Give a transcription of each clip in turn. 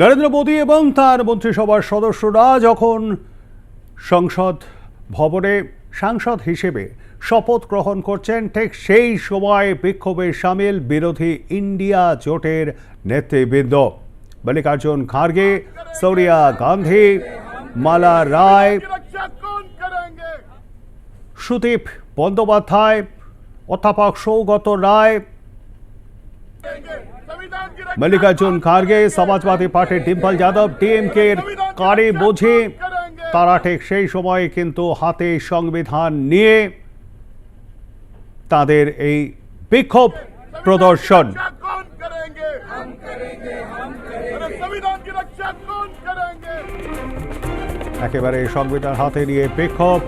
নরেন্দ্র মোদী এবং তার মন্ত্রিসভার সদস্যরা যখন সংসদ ভবনে সাংসদ হিসেবে শপথ গ্রহণ করছেন, ঠিক সেই সময় বিক্ষোভে সামিল বিরোধী ইন্ডিয়া জোটের নেতৃবৃন্দ। মল্লিকার্জুন খার্গে, সোনিয়া গান্ধী, মালা রায়, সুদীপ বন্দ্যোপাধ্যায়, অধ্যাপক সৌগত রায় মল্লিকার্জুন খার্গে সমাজবাদী পার্টির ডিম্পল যাদব ডিএমকে এর কারে বোঝে তারা ঠিক সেই সময়ে কিন্তু হাতে সংবিধান নিয়ে তাদের এই বিক্ষোভ প্রদর্শন একেবারে সংবিধান হাতে নিয়ে বিক্ষোভ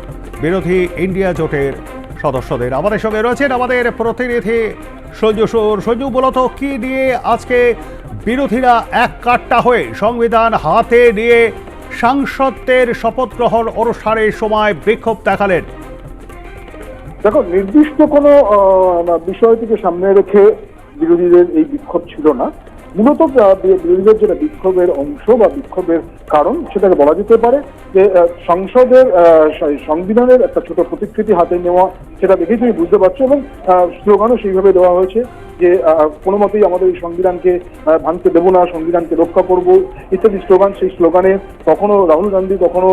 বিরোধী ইন্ডিয়া জোটের সদস্যদের আমাদের সঙ্গে রয়েছেন আমাদের প্রতিনিধি সঞ্জু সুর সঞ্জু মূলত কি নিয়ে আজকে বিরোধীরা এক কাট্টা হয়ে সংবিধান হাতে নিয়ে সাংসদদের শপথ গ্রহণ অনুসারে সময় বিক্ষোভ দেখালেন। দেখো, নির্দিষ্ট কোনো বিষয়টিকে সামনে রেখে বিরোধীদের এই বিক্ষোভ ছিল না। মূলত বিরোধীদের যেটা বিক্ষোভের অংশ বা বিক্ষোভের কারণ সেটাকে বলা যেতে পারে যে সংসদের সংবিধানের একটা ছোট প্রতিকৃতি হাতে নেওয়া সেটা দেখেই তুমি বুঝতে পারছ এবং স্লোগানও সেইভাবে দেওয়া হয়েছে যে কোনো মতেই আমাদের এই সংবিধানকে ভাঙতে দেবো না, সংবিধানকে রক্ষা করব ইত্যাদি স্লোগান। সেই স্লোগানে কখনো রাহুল গান্ধী, কখনো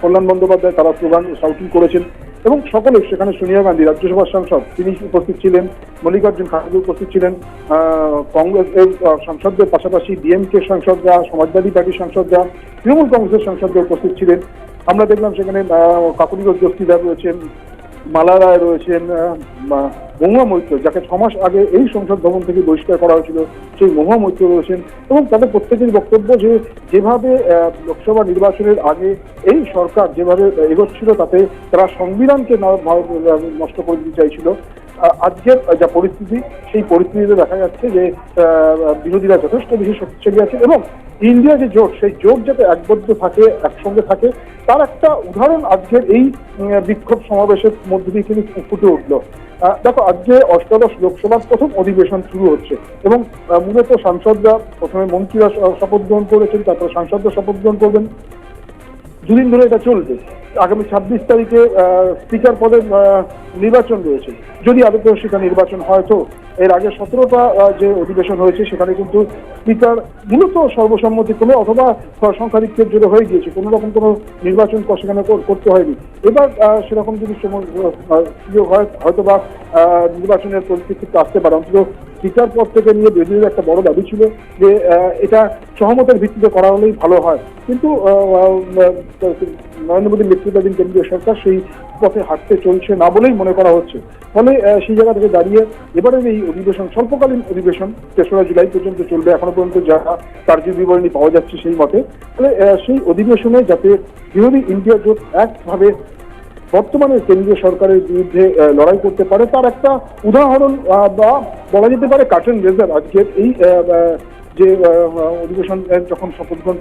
কল্যাণ বন্দ্যোপাধ্যায় তারা স্লোগান শাউটিং করেছেন। এবং সকলে সেখানে সোনিয়া গান্ধী রাজ্যসভার সাংসদ, তিনি উপস্থিত ছিলেন, মল্লিকার্জুন খাড়গে উপস্থিত ছিলেন কংগ্রেসের সাংসদদের পাশাপাশি ডিএমকে সাংসদরা, সমাজবাদী পার্টির সাংসদরা, তৃণমূল কংগ্রেসের সাংসদরা উপস্থিত ছিলেন। আমরা দেখলাম সেখানে কাকুরিগর দস্তিদার রয়েছেন মালা রায় রয়েছেন মহুয়া মৈত্র, যাকে ছ মাস আগে এই সংসদ ভবন থেকে বহিষ্কার করা হয়েছিল, সেই মহুয়া মৈত্র রয়েছেন। এবং তাদের প্রত্যেকের বক্তব্য যে, যেভাবে লোকসভা নির্বাচনের আগে এই সরকার যেভাবে এগোচ্ছিল, তাতে তারা সংবিধানকে নষ্ট করে দিতে চাইছিল। আজকের যা পরিস্থিতি, সেই পরিস্থিতিতে দেখা যাচ্ছে যে বিরোধীরা যথেষ্ট বেশি শক্তিশালী আছে এবং ইন্ডিয়া যে জোট সেই জোট যাতে একবদ্ধ থাকে, একসঙ্গে থাকে, তার একটা উদাহরণ আজকের এই বিক্ষোভ সমাবেশের মধ্যে দিয়ে কিন্তু ফুটে উঠল। দেখো, আজকে অষ্টাদশ লোকসভার প্রথম অধিবেশন শুরু হচ্ছে এবং মূলত সাংসদরা প্রথমে মন্ত্রীরা শপথ গ্রহণ করেছেন, তারপরে সাংসদরা শপথ গ্রহণ করবেন। দুদিন ধরে এটা চলবে আগামী ছাব্বিশ তারিখে স্পিকার পদের নির্বাচন রয়েছে। যদি আদৌ সেখানে নির্বাচন হয় তো, এর আগে সতেরোটা যে অধিবেশন হয়েছে, সেখানে কিন্তু স্পিকার মূলত সর্বসম্মতিক্রমে অথবা সংখ্যাধিক্যের জোরে হয়ে গিয়েছে। কোনো রকম কোনো নির্বাচন সেখানে করতে হয়নি। এবার সেরকম যদি সুযোগ হয় হয়তো বা নির্বাচনের পরিস্থিতি আসতে পারে। অন্তত স্পিকার পদ থেকে নিয়ে বিরোধীদের একটা বড় দাবি ছিল যে এটা সহমতের ভিত্তিতে করা হলেই ভালো হয়। কিন্তু নরেন্দ্র মোদীর নেতৃত্বাধীন কেন্দ্রীয় সরকার সেই পথে হাঁটতে চলছে না বলেই মনে করা হচ্ছে। ফলে সেই জায়গা থেকে দাঁড়িয়ে এবারের এই অধিবেশন, স্বল্পকালীন অধিবেশন, তেসরা জুলাই পর্যন্ত চলবে, এখনও পর্যন্ত যা কার্য বিবরণী পাওয়া যাচ্ছে সেই মতে, ফলে সেই অধিবেশনে যাতে বিরোধী ইন্ডিয়া জোট একভাবে বর্তমানে কেন্দ্রীয় সরকারের বিরুদ্ধে লড়াই করতে পারে। তার একটা উদাহরণ বা বলা যেতে পারে কার্টন রেজার আজকের এই যে অধিবেশন যখন শপথ গ্রহণ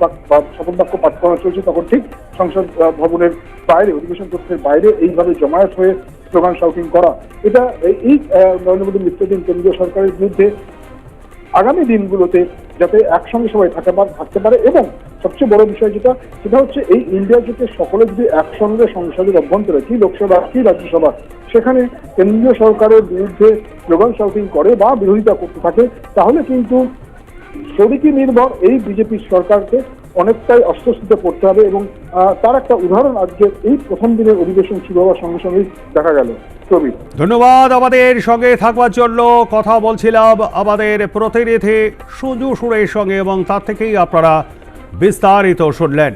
শপথ বাক্য পাঠ করা চলছে, তখন ঠিক সংসদ ভবনের বাইরে, অধিবেশন কক্ষের বাইরে এইভাবে জমায়েত হয়ে স্লোগান শাউটিং করা। এটা এই- নরেন্দ্র মোদীর নেতৃত্বাধীন কেন্দ্রীয় সরকারের বিরুদ্ধে আগামী দিনগুলোতে যাতে একসঙ্গে সবাই থাকতে পারে এবং সবচেয়ে বড় বিষয় যেটা, সেটা হচ্ছে এই ইন্ডিয়া জোটে সকলে যদি একসঙ্গে সংসদের অভ্যন্তরে, কি লোকসভা, কি রাজ্যসভা, সেখানে কেন্দ্রীয় সরকারের বিরুদ্ধে স্লোগান শাউটিং করে বা বিরোধিতা করতে থাকে, তাহলে কিন্তু শরিকি নির্ভর এই বিজেপি সরকারকে অনেকটাই অস্বস্তিতে পড়তে হবে এবং তার একটা উদাহরণ আজকে এই প্রথম দিনের অধিবেশন শুরু হওয়ার সঙ্গে সঙ্গেই দেখা গেল। ধন্যবাদ আমাদের সঙ্গে থাকবার জন্য, কথা বলছিলাম আমাদের প্রতিনিধি সুজু সুরের সঙ্গে এবং তার থেকেই আপনারা বিস্তারিত শুনলেন।